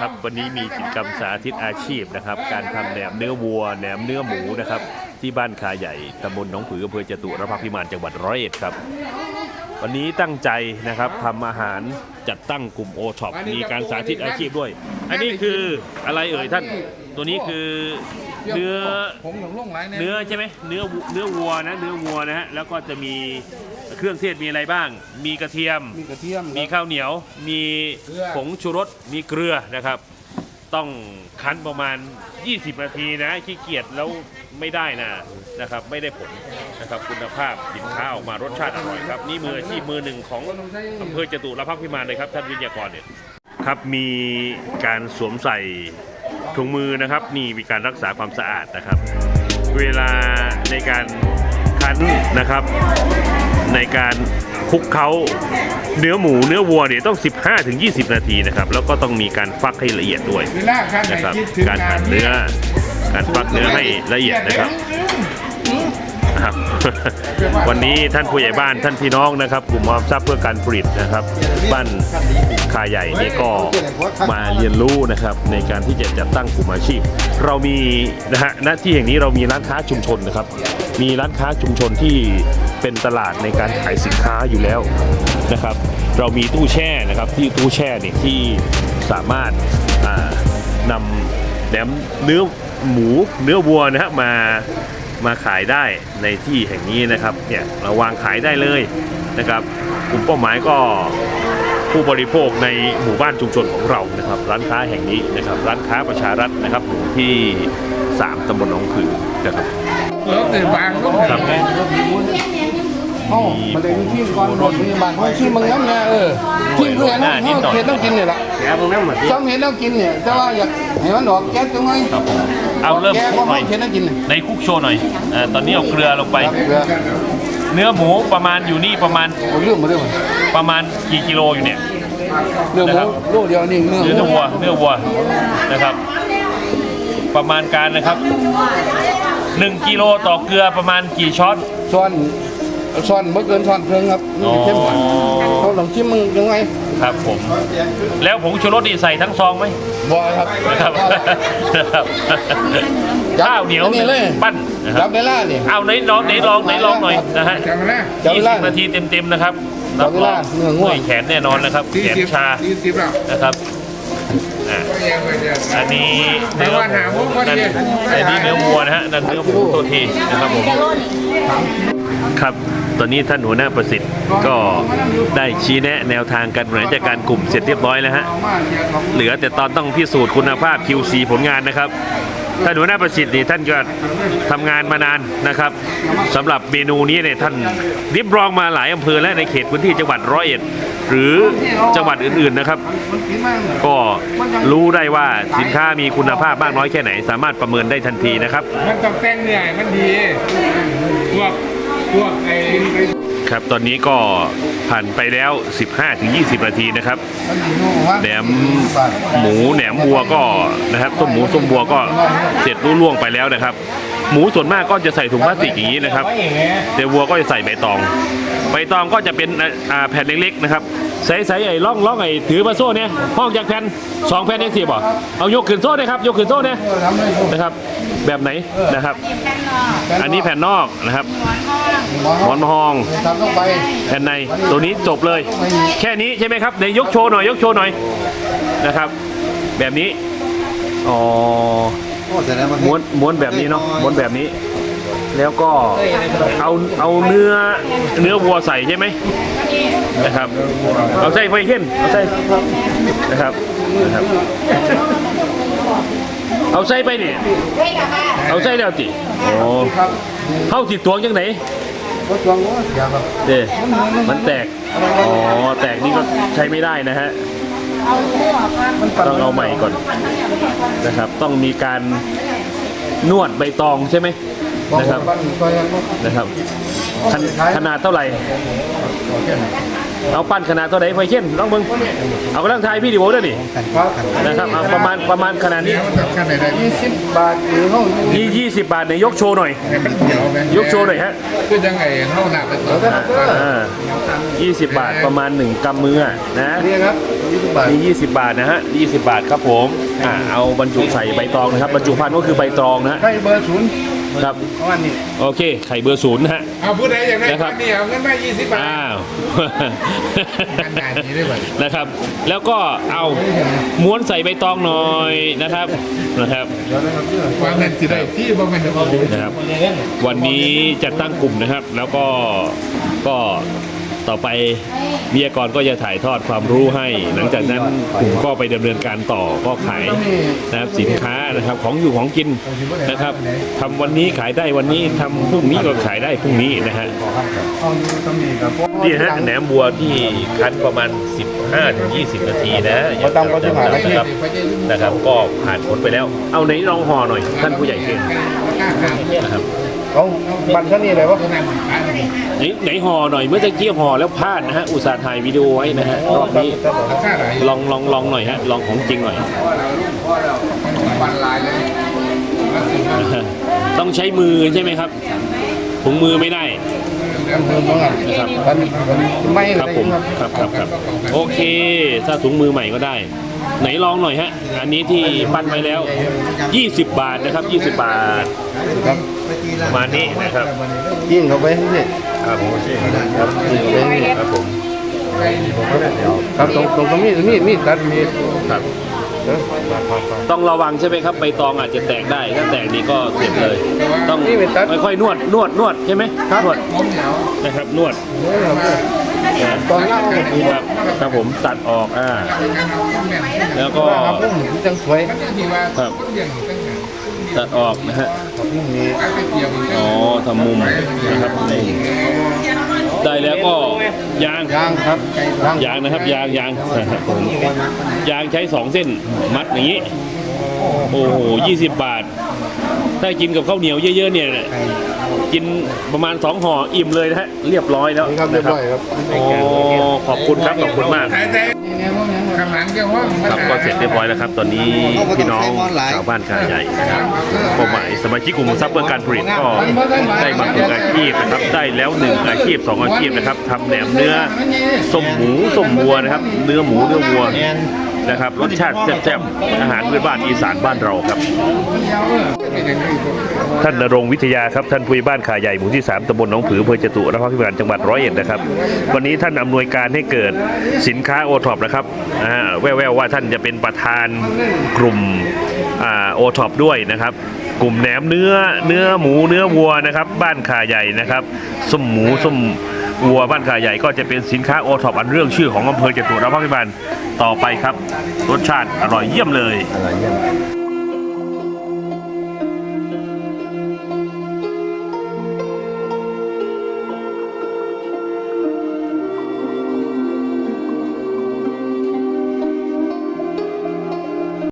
ครับวันนี้มีกิจกรรมสาธิตอาชีพนะครับ การทำแหนมเนื้อวัวแหนมเนื้อหมูนะครับ ที่บ้านคาใหญ่ตำบลหนองผืออำเภอจตุรพักษ์พิมานจังหวัดร้อยเอ็ดครับ วันนี้ตั้งใจนะครับทำอาหารจัดตั้งกลุ่มโอท็อปมีการสาธิตอาชีพด้วย อันนี้คืออะไรเอ่ยท่าน ตัวนี้คือเนื้อ ผมหลงลงหลายเนื้อใช่ไหมเนื้อเนื้อวัวนะเนื้อวัวนะฮะแล้วก็จะมี เครื่องเทศมีอะไรบ้าง มีกระเทียม มีกระเทียมมีข้าวเหนียว มีผงชูรส มีเกลือนะครับ ต้องคั้นประมาณ 20 นาทีนะขี้เกียจแล้วไม่ได้นะนะครับ ไม่ได้ผลนะครับคุณภาพสินค้าออกมารสชาติอร่อยครับ นี่มืออาชีพมือหนึ่งของอำเภอจตุรพักษ์พิมานเลยครับท่านวิทยากรเนี่ยครับมีการสวมใส่ถุงมือนะครับนี่มีการรักษาความสะอาดนะครับ เวลาในการคั้นนะครับ ในการคลุกเคล้าเนื้อหมูเนื้อวัวเนี่ยต้อง 15ถึง20 นาทีนะครับ แล้วก็ต้องมีการฟักให้ละเอียดด้วยเวลาการนะครับคิดถึงการหั่นเนื้อ การฟักเนื้อให้ละเอียดนะครับ นะครับ วันนี้ท่านผู้ใหญ่บ้านท่านพี่น้องนะครับ กลุ่มออมทรัพย์เพื่อการผลิตนะครับ บ้านคาใหญ่นี่ก็มาเรียนรู้นะครับ ในการที่จะจัดตั้งกลุ่มอาชีพ เรามีนะฮะหน้าที่แห่งนี้เรามีร้านค้าชุมชนนะครับ มีร้านค้าชุมชนที่เป็นตลาดในการขายสินค้าอยู่แล้วนะครับ เรามีตู้แช่นะครับที่ตู้แช่เนี่ยที่สามารถนำแหนมเนื้อหมูเนื้อวัวนะฮะมา มาขายได้ในที่แห่งนี้นะครับเนี่ยเราวางขายได้เลยนะครับกลุ่มเป้าหมายก็ผู้บริโภคในหมู่บ้านชุมชนของเรานะครับ ร้านค้าแห่งนี้นะครับ ร้านค้าประชารัฐนะครับหมู่ที่ 3ตำบลหนองผือนะครับแล้วแต่บางก็ครับ เอ้ามันเลยที่ก่อนรถพยาบาลเขาขี้มึงน้ำเนี่ยเออขี้เพื่อนเขาเห็นต้องกินเนี่ยแหละแกมึงนั่งมาดิต้องเห็นต้องกินเนี่ยแต่ว่าอยากให้มันออกแก๊สจังไงครับผมเอาเริ่มแก๊สคลุก็กหน่ไม่อยเห็นต้องกินเนี่ยในคุกโชว์หน่อยเอ่อตอนนี้เอาเกลือลงไปครับเกลือเนื้อหมูประมาณอยู่นี่ประมาณเอาเรื่องมาเรื่องมาประมาณกี่กิโลอยู่เนี่ยเรื่องหนะครับมูโลเดียวนี่เนื้อเนื้อวัวเนื้อวัวนะครับ ประมาณการนะครับ1กิโลต่อเกลือประมาณกี่ช้อนช้อน ช้อนเมื่อเกินช้อนเพิ่งครับนี่เข้มกว่าเขาลองชิมมึงยังไงครับผม แล้วผงชูรสนี่ใส่ทั้งซองไหมบอยครับนะครับนะครับข้าวเหนียวนี่เลยปั้นนะคจัรับบเวลาเนี่ย เอาไหนลองไหนลองไหนลองหน่อยนะฮะจับเวลายี่สิบนาทีเต็มๆนะครับจับเวลารับรเนื้อง่วงเมื่อยแขนแน่นอนนะครับสี่แขนสิบชา สี่สิบแล้วนะครับ อ่าไม่ยังไม่ยังอันนี้เนื้อหมูนั่นอันนี้เนื้อวัวนะฮะนั่นเนื้อหมูตัวทีนะครับผมครับตอนนี้ท่านหัวหน้าประสิทธิ์ก็ได้ชี้แนะแนวทางการบริหารจัดการกลุ่มเสร็จเรียบร้อยแล้วฮะเหลือแต่ตอนต้องพิสูจน์คุณภาพ QC ผลงานนะครับ ท่านหัวหน้าประสิทธิ์นี่ท่านก็ทำงานมานานนะครับสำหรับเมนูนี้เนี่ยท่านริบรองมาหลายอำเภอและในเขตพื้นที่จังหวัดร้อยเอ็ดหรือจังหวัดอื่นๆนะครับ ก็รู้ได้ว่าสินค้ามีคุณภาพมากน้อยแค่ไหน สามารถประเมินได้ทันทีนะครับ มันต้องแต่งเนื้อให้มันดีพวกพวกอ้ไอ้ ครับ ตอนนี้ก็ผ่านไปแล้ว 15-20 นาทีนะครับ แหนมหมูแหนมวัวก็นะครับส้มหมูส้มวัวก็เสร็จรุ่ล่วงไปแล้วนะครับ หมูส่วนมากก็จะใส่ถุงพลาสติกอย่างนี้นะครับแต่วัวก็จะใส่ใบตอง ใบตองก็จะเป็นแผ่นเล็กๆนะครับใส่ใส่ไอ้ล่องล่องไอ้ถือมาโซ่เนี่ยห้องจากแผ่นสองแผ่นได้สิบ่เอายกขึ้นโซ่นะครับยกขึ้นโซ่เนี่ยนะครับ แบบไหนนะครับ อันนี้แผ่นนอกนะครับหมอนทองทำต้องแผ่นในตัวนี้จบเลย แค่นี้ใช่ไหมครับเดี๋ยวยกโชว์หน่อยยกโชว์หน่อยนะครับ แบบนี้อ๋อ โอ้แสดงว่าม้วนม้วนแบบนี้เนาะม้วนแบบนี้ แล้วก็เอาเอาเนื้อเนื้อวัวใส่ใช่ไหมนะครับ เอาใส่ไปเข้มเอาใส่นะครับนะครับ เอาใส่ไปเนี่ยเอาใส่แล้วติโอ้เข้าติดตัวจังไหนก็จวงว่าอย่าแบบเด้มันแตกอ๋อแตกนี่ก็ใช้ไม่ได้นะฮะ ต้องเอาใหม่ก่อนนะครับ ต้องมีการนวดใบตองใช่ไหมนะครับนะครับ ขนาดเท่าไหร่ เอาปั้นขนาดเท่าไหร่ไฟเช่นลองเบิ่งเอากำลังทายพี่ดิโอด้วยนี่นะครับเอาประมาณประมาณขนาดนี้ยี่สิบบาทหรือห้องยี่ยี่สิบบาทเนี่ยยกโชว์หน่อยยกโชว์หน่อยฮะคือยังไงห้องหนักไปต่ออ่ายี่สิบบาทประมาณหนึ่งกำมือนะนี่ครับยี่สิบบาทมี20บาทนะฮะ20บาทครับผมอ่าเอาบรรจุใส่ใบตองนะครับบรรจุภัณฑ์ก็คือใบตองนะฮะให้เบอร์ศูนย์ ครับประมาณนี้โอเค ไข่เบอร์ศูนย์นะฮะ เอาผู้ใดอยากได้นะครับ นี่เอาเงินมายี่สิบบาท อ้าว งานงานนี้ได้ไหมนะครับ แล้วก็เอาม้วนใส่ใบตองหน่อยนะครับนะครับวางเงินสิได้ที่บ่แม่นเอานะครับ วันนี้จะตั้งกลุ่มนะครับ แล้วก็ก็ ต่อไปวิทยากรก็จะถ่ายทอดความรู้ให้ หลังจากนั้นกลุ่มก็ไปดำเนินการต่อก็ขายนะครับสินค้านะครับของอยู่ของกินนะครับทำวันนี้ขายได้วันนี้ทำพรุ่งนี้ก็ขายได้พรุ่งนี้นะฮะห้องนี้ต้องมีครับนี่ฮะแหนมบัวที่คั้นประมาณ 15-20 นาทีนะเขาตั้งก็จะหาแล้วที่นะครับนะครับ ก็ผ่านพ้นไปแล้ว เอาไหนลองห่อหน่อย ท่านผู้ใหญ่เก่งนะครับ เขาบันเท่านี้เลยวะไหนไหนห่อหน่อยเมื่อตะกี้ห่อแล้วพลาดนะฮะอุตส่าห์ถ่ายวิดีโอไว้นะฮะรอบนี้ลองลองลองหน่อยฮะลองของจริงหน่อยวันลายเลยต้องใช้มือใช่ไหมครับถุงมือไม่ได้ นะครับ มันไม่ครับผมครับครับครับโอเค ถ้าถุงมือใหม่ก็ได้ ไหนลองหน่อยฮะ อันนี้ที่ปั้นไว้แล้ว 20 บาทนะครับ 20 บาทครับประมาณนี้นะครับ ยิ่งเข้าไปนี่ครับผมครับยิ่งเข้าไปนี่ครับผมครับตรงตรงตรงนี้นี่นี่ตัดมีครับเออ ต้องระวังใช่ไหมครับใบตองอาจจะแตกได้ถ้าแตกนี่ก็เสร็จเลย ต้องค่อยๆนวดนวดนวดใช่ไหมนวดนะครับนวดตอนล่างก็มีครับครับผมตัดออกอ่า แล้วก็ครับพุ่มจังสวยครับตัดออกนะฮะครับพุ่มนี้อ๋อทำมุมนะครับนี่ ได้แล้วก็ยางยางครับยางยางนะครับยางยางนะครับผมยางใช้สองเส้นมัดอย่างนี้ โอ้โหยี่สิบบาท ถ้ากินกับข้าวเหนียวเยอะๆเนี่ยกินประมาณสองห่ออิ่มเลยนะฮะเรียบร้อยแล้วนี่ครับเรียนะบครับร้อยครับโอ้ขอบคุณครับขอบคุณมาก ครับก็เสร็จเรียบร้อยแล้วครับ ตอนนี้พี่น้องชาวบ้านชาใหญ่นะครับก็หมายสมาชิกกลุ่มทรัพย์เพื่อการผลิตก็ได้มาฝึกอาชีพนะครับ ได้แล้วหนึ่งอาชีพสองอาชีพนะครับทำแหนมเนื้อส้มหมูส้มวัวนะครับ เนื้อหมูเนื้อวัว นะครับรสชาติแซ่บๆอาหารพื้นบ้านอีสานบ้านเราครับ ท่านนรงวิทยาครับท่านผู้ใหญ่บ้านขาใหญ่หมู่ที่ 3ตำบลหนองผืออำเภอจตุรพักษ์พิบูลจังหวัดร้อยเอ็ดนะครับ วันนี้ท่านอำนวยการให้เกิดสินค้าโอท็อปนะครับแว่วๆว่าท่านจะเป็นประธานกลุ่มโอท็อปด้วยนะครับกลุ่มแหนมเนื้อเนื้อหมูเนื้อวัวนะครับ บ้านขาใหญ่นะครับส้มหมูส้ม วัวบ้านขาใหญ่ก็จะเป็นสินค้าโอท็อปอันเรื่องชื่อของอำเภอจตุรพักษ์พิบาลต่อไปครับ รสชาติอร่อยเยี่ยมเลยอร่อยเยี่ย